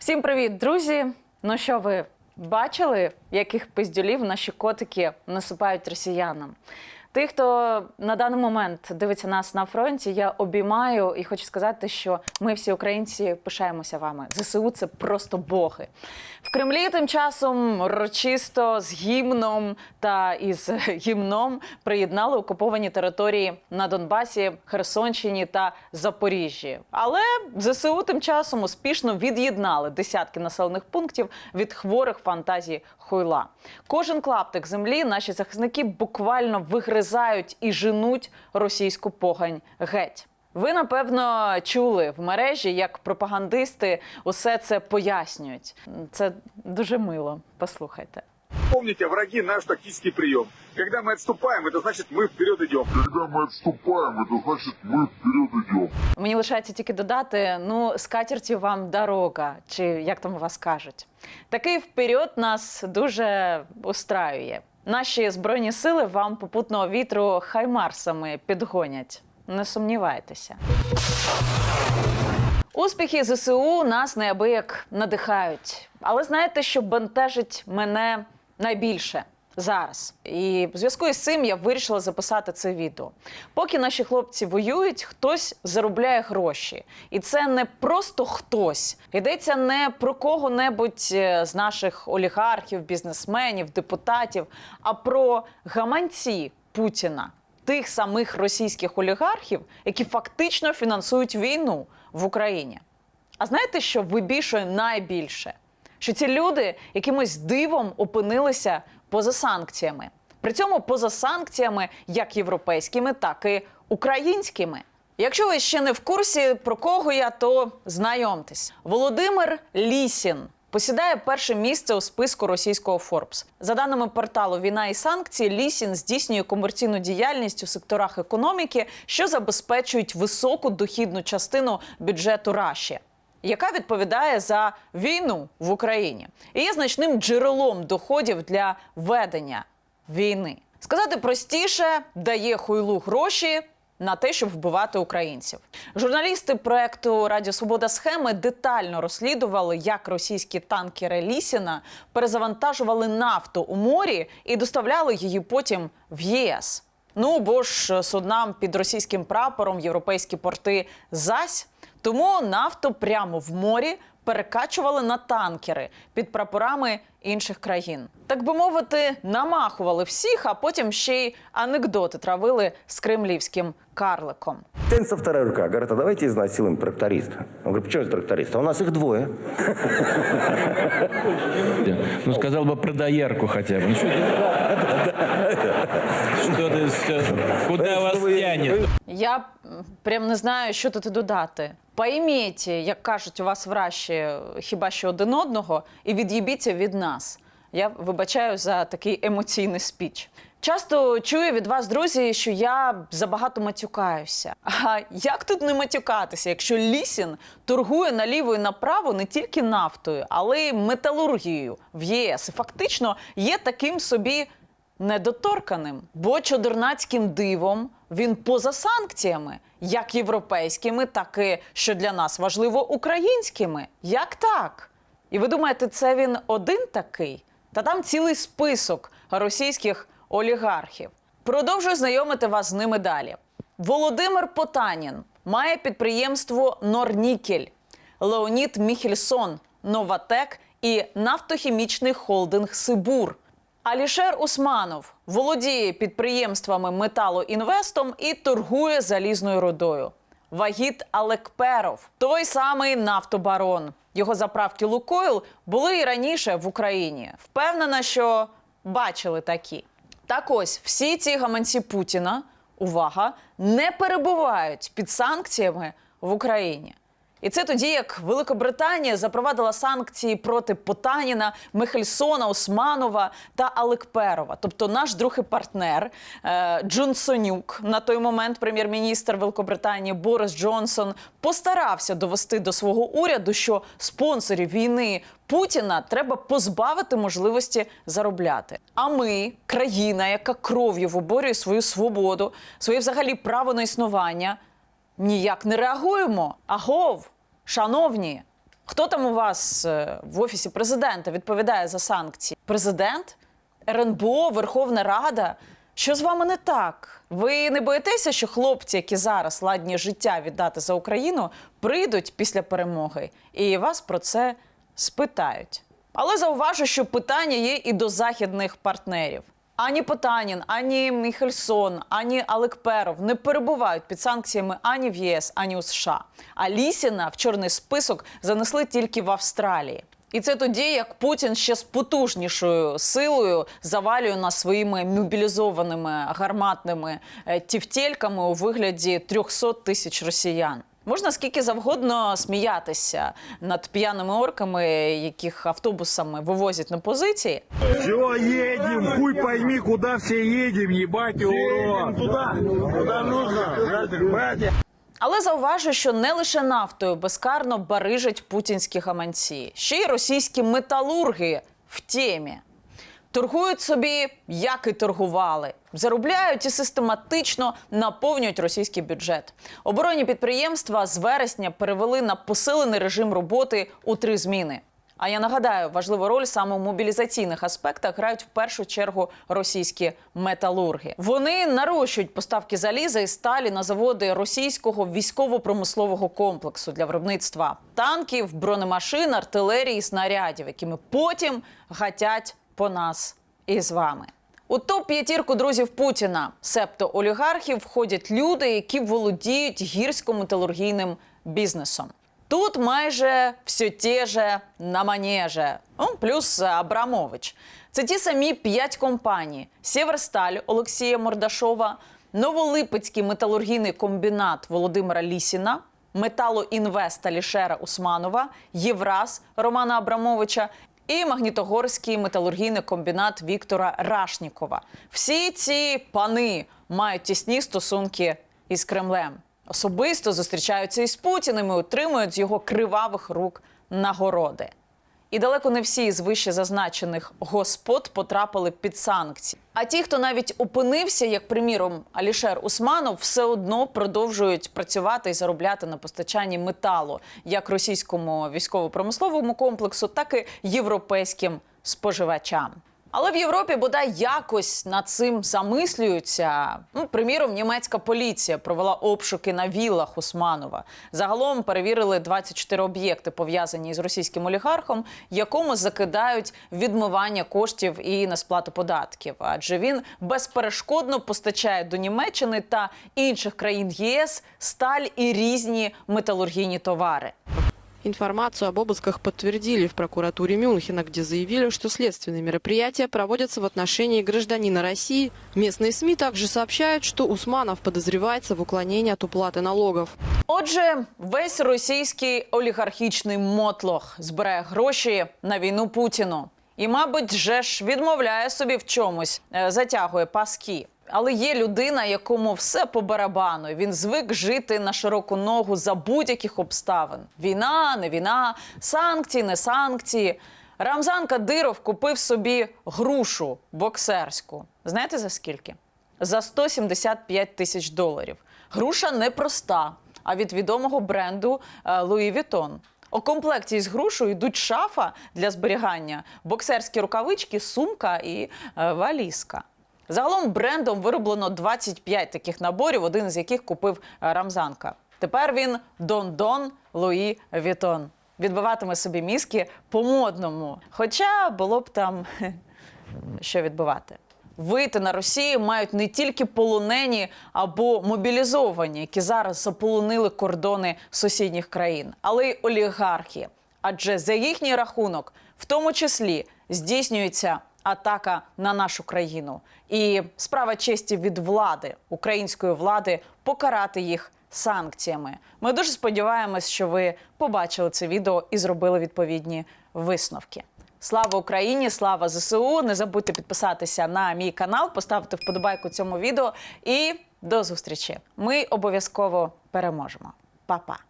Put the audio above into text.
Всім привіт, друзі! Ну що ви бачили, яких пиздюлів наші котики насипають росіянам? Тих, хто на даний момент дивиться нас на фронті, я обіймаю і хочу сказати, що ми всі українці пишаємося вами. ЗСУ це просто боги. В Кремлі тим часом урочисто з гімном та із гімном приєднали окуповані території на Донбасі, Херсонщині та Запоріжжі. Але ЗСУ тим часом успішно від'єднали десятки населених пунктів від хворих фантазій Хойла. Кожен клаптик землі наші захисники буквально вигризають і женуть російську погань геть. Ви напевно чули в мережі, як пропагандисти усе це пояснюють. Це дуже мило. Послухайте. Помните, враги наш тактический прием. Когда мы отступаем, это значит мы вперед идем. Когда мы отступаем, это значит мы вперед идем. Мені лишається тільки додати: ну, скатертю вам дорога, чи як там у вас кажуть. Такий вперед нас дуже устраює. Наші збройні сили вам попутного вітру хаймарсами підгонять. Не сумнівайтеся. Успіхи ЗСУ нас неабияк надихають. Але знаєте, що бентежить мене найбільше зараз? І в зв'язку із цим я вирішила записати це відео. Поки наші хлопці воюють, хтось заробляє гроші. І це не просто хтось. Йдеться не про кого-небудь е, з наших олігархів, бізнесменів, депутатів, а про гаманці Путіна тих самих російських олігархів, які фактично фінансують війну в Україні. А знаєте, що вибішує найбільше? Що ці люди якимось дивом опинилися поза санкціями. При цьому поза санкціями як європейськими, так і українськими. Якщо ви ще не в курсі про кого я, то знайомтесь. Володимир Лісін посідає перше місце у списку російського Forbes. За даними порталу Війна і санкції, Лісін здійснює комерційну діяльність у секторах економіки, що забезпечують високу дохідну частину бюджету Раші. Яка відповідає за війну в Україні і є значним джерелом доходів для ведення війни. Сказати простіше, дає хуйлу гроші на те, щоб вбивати українців. Журналісти проекту Радіо Свобода схеми детально розслідували, як російські танкери Лісіна перезавантажували нафту у морі і доставляли її потім в ЄС. Ну бо ж суднам під російським прапором європейські порти зась. Тому нафту прямо в морі перекачували на танкери під прапорами інших країн. Так би мовити, намахували всіх, а потім ще й анекдоти травили з кремлівським карликом. Тянется вторая рука. Говорит, а давайте изнасилуем тракториста. Он говорит, почему это тракторист? А у нас их двое. Ну, сказал бы про доярку хотя бы. Ну, что ты- Что ты, что- куда вас тянет? Я прям не знаю, що тут додати. Пойміть, як кажуть у вас в Раші, хіба що один одного, і від'їбіться від нас. Я вибачаю за такий емоційний спіч. Часто чую від вас, друзі, що я забагато матюкаюся. А як тут не матюкатися, якщо Лісін торгує наліво і направо не тільки нафтою, але й металургією в ЄС фактично є таким собі недоторканим, бо чодернацьким дивом він поза санкціями, як європейськими, так і що для нас важливо українськими. Як так? І ви думаєте, це він один такий? Та там цілий список російських олігархів. Продовжую знайомити вас з ними далі. Володимир Потанін має підприємство Норнікель, Леонід Міхельсон, Новатек і нафтохімічний холдинг Сибур. Алішер Усманов володіє підприємствами Металоінвестом і торгує залізною рудою. Вагіт Алекперов, той самий нафтобарон. Його заправки Лукойл були і раніше в Україні. Впевнена, що бачили такі. Так ось всі ці гаманці Путіна, увага, не перебувають під санкціями в Україні. І це тоді, як Великобританія запровадила санкції проти Потаніна, Михельсона, Османова та Алекперова. Тобто наш друг і партнер е, Джонсонюк, на той момент прем'єр-міністр Великобританії Борис Джонсон, постарався довести до свого уряду, що спонсорів війни Путіна треба позбавити можливості заробляти. А ми, країна, яка кров'ю виборює свою свободу, своє взагалі право на існування. Ніяк не реагуємо. Агов, шановні, Хто там у вас е, в офісі президента відповідає за санкції? Президент? РНБО, Верховна Рада? Що з вами не так? Ви не боїтеся, що хлопці, які зараз ладні життя віддати за Україну, прийдуть після перемоги і вас про це спитають? Але зауважу, що питання є і до західних партнерів. Ані Потанін, ані Міхельсон, ані Алекперов не перебувають під санкціями ані в ЄС, ані у США. А Лісіна в чорний список занесли тільки в Австралії. І це тоді, як Путін ще з потужнішою силою завалює нас своїми мобілізованими гарматними е, тівтєльками у вигляді 300 тисяч росіян. Можна скільки завгодно сміятися над п'яними орками, яких автобусами вивозять на позиції. Все, едем, хуй пойми, куда все едем, ебать его. Едем туда, куда нужно. Але зауважу, що не лише нафтою безкарно барижать путінські гаманці, ще й російські металурги в темі. Торгують собі, як і торгували, заробляють і систематично наповнюють російський бюджет. Оборонні підприємства з вересня перевели на посилений режим роботи у три зміни. А я нагадаю, важливу роль саме у мобілізаційних аспектах грають в першу чергу російські металурги. Вони нарощують поставки заліза і сталі на заводи російського військово-промислового комплексу для виробництва танків, бронемашин, артилерії, снарядів, якими потім гатять по нас і з вами. У топ п'ятірку друзів Путіна, септо олігархів, входять люди, які володіють гірсько-металургійним бізнесом. Тут майже все те же на манеже. Плюс Абрамович. Це ті самі п'ять компаній: Сєверсталь Олексія Мордашова, Новолипецький металургійний комбінат Володимира Лісіна, Металоінвест Алішера Усманова, Євраз Романа Абрамовича і Магнітогорський металургійний комбінат Віктора Рашнікова. Всі ці пани мають тісні стосунки із Кремлем. Особисто зустрічаються із Путіним і отримують з його кривавих рук нагороди. І далеко не всі з вище зазначених господ потрапили під санкції. А ті, хто навіть опинився, як приміром Алішер Усманов, все одно продовжують працювати і заробляти на постачанні металу як російському військово-промисловому комплексу, так і європейським споживачам. Але в Європі бодай якось над цим замислюються. Ну, приміром, німецька поліція провела обшуки на віллах Усманова. Загалом перевірили 24 об'єкти, пов'язані з російським олігархом, якому закидають відмивання коштів і несплату податків. Адже він безперешкодно постачає до Німеччини та інших країн ЄС сталь і різні металургійні товари. Информацию об обысках подтвердили в прокуратуре Мюнхена, где заявили, что следственные мероприятия проводятся в отношении гражданина России. Местные СМИ также сообщают, что Усманов подозревается в уклонении от уплаты налогов. Отже, весь російський олігархічний мотлох збирає гроші на війну Путіну. І, мабуть, же ж відмовляє собі в чомусь, е, затягує паски. Але є людина, якому все по барабану. Він звик жити на широку ногу за будь-яких обставин: війна, не війна, санкції, не санкції. Рамзан Кадиров купив собі грушу боксерську. Знаєте за скільки? За 175 тисяч доларів. Груша непроста, а від відомого бренду е, Louis Vuitton. У комплекті з грушою йдуть шафа для зберігання, боксерські рукавички, сумка і е, валізка. Загалом брендом вироблено 25 таких наборів, один з яких купив е, Рамзанка. Тепер він Дон Дон Луї Вітон. Відбиватиме собі мізки по-модному. Хоча було б там що відбивати. Вийти на Росію мають не тільки полонені або мобілізовані, які зараз заполонили кордони сусідніх країн, але й олігархи. Адже за їхній рахунок, в тому числі, здійснюється атака на нашу країну. І справа честі від влади, української влади, покарати їх санкціями. Ми дуже сподіваємось, що ви побачили це відео і зробили відповідні висновки. Слава Україні! Слава ЗСУ! Не забудьте підписатися на мій канал, поставити вподобайку цьому відео і до зустрічі. Ми обов'язково переможемо. Па-па!